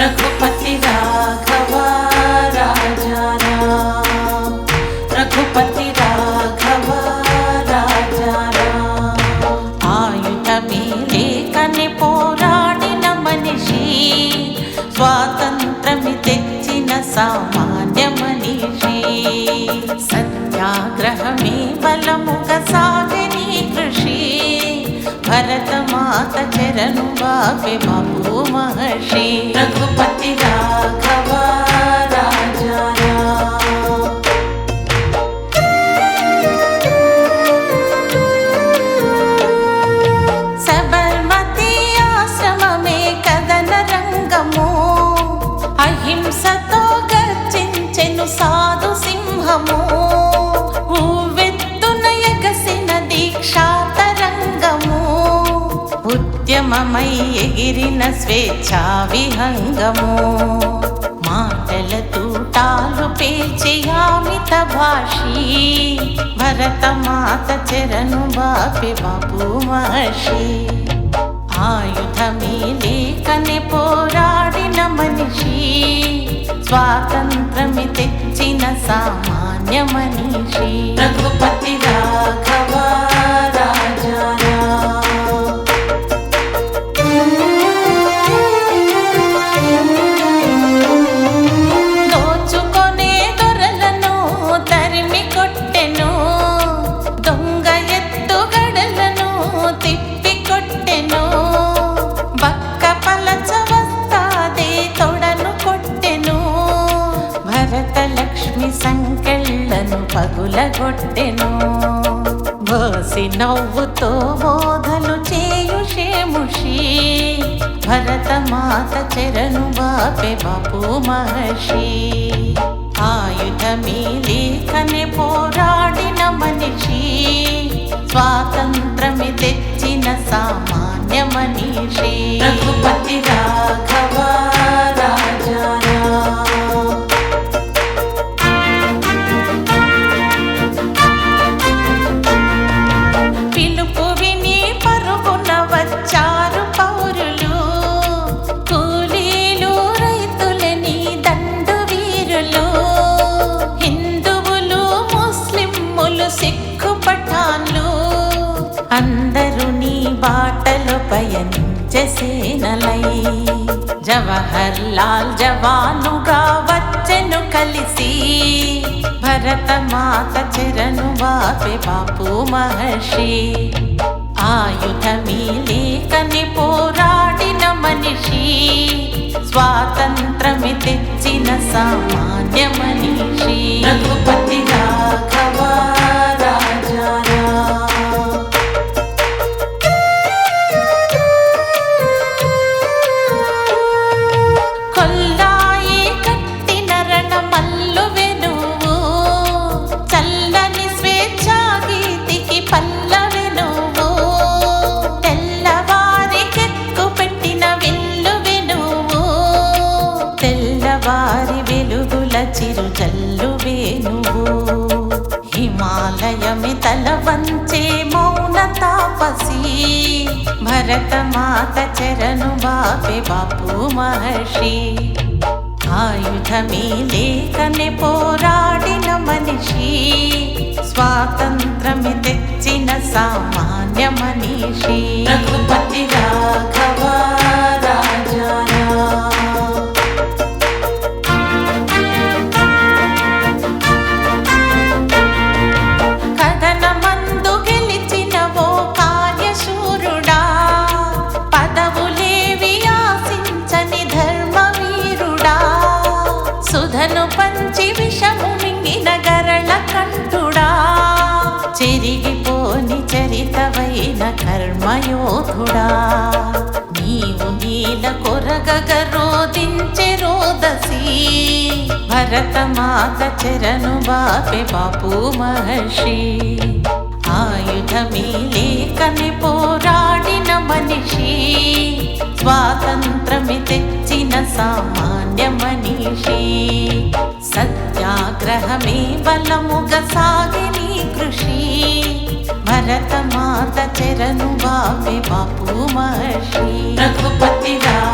रघुपति राघव राजा राम रघुपति राघव राजा राम ఆయుధమేలే కని పోరాడిన మనిషి స్వాతంత్రమి తెచ్చిన సామాన్య మనిషి సత్యాగ్రహమే బలముగా సాగని चरणे बापो महर्षि रघुपतिरा ఉద్యమమై ఎగిరిన స్వేచ్ఛ విహంగము. మాటల తూటాలు పేచి ఆమిత భాషి. భరతమాత చరణు బాపి బాపు మహర్షి. ఆయుధమే లేకనే పోరాడిన మనిషి. స్వాతంత్రమి తెచ్చిన సామాన్య మనిషి. రఘుపతి రాఘ అగ్ని సంకెళ్ళను పగులగొట్టెను. బోసి నవ్వుతో బోధలు చేయు షేముషి భరతమాత చెరను బాపే బాపు మహర్షి. ఆయుధమే లేఖనే పోరాడిన మనిషి స్వాతంత్రమి తెచ్చిన సామాన్య మనిషి సిక్కు పఠాన్లు అందరూ నీ బాటలో పయనించే సేనలై. జవహర్ లాల్ జవానుగా వచ్చెను కలిసి. భరత మాత చెరను వాపే బాపు మహర్షి. ఆయుధమీ లేక హిమాలయమి తల వంచే మౌన తాపసి భరతమాత చరణు బాపే బాపు మహర్షి. ఆయుధమే లేకనే పోరాడిన మనిషి స్వాతంత్రమి తెచ్చిన సామాన్య మనిషి. యోధుడా నీవు నీల కొరగగ రోదించె రోదసి. భరతమాత చరణు బాపే బాపు మహర్షి. ఆయుధమీ లేకని పోరాడిన మనిషి. స్వాతంత్రమి తెచ్చిన సామాన్య మనిషి. సత్యాగ్రహమే బలముగ సాగిని కృషి. रत चरनु च रनु बापू महर्षि। रघुपति वा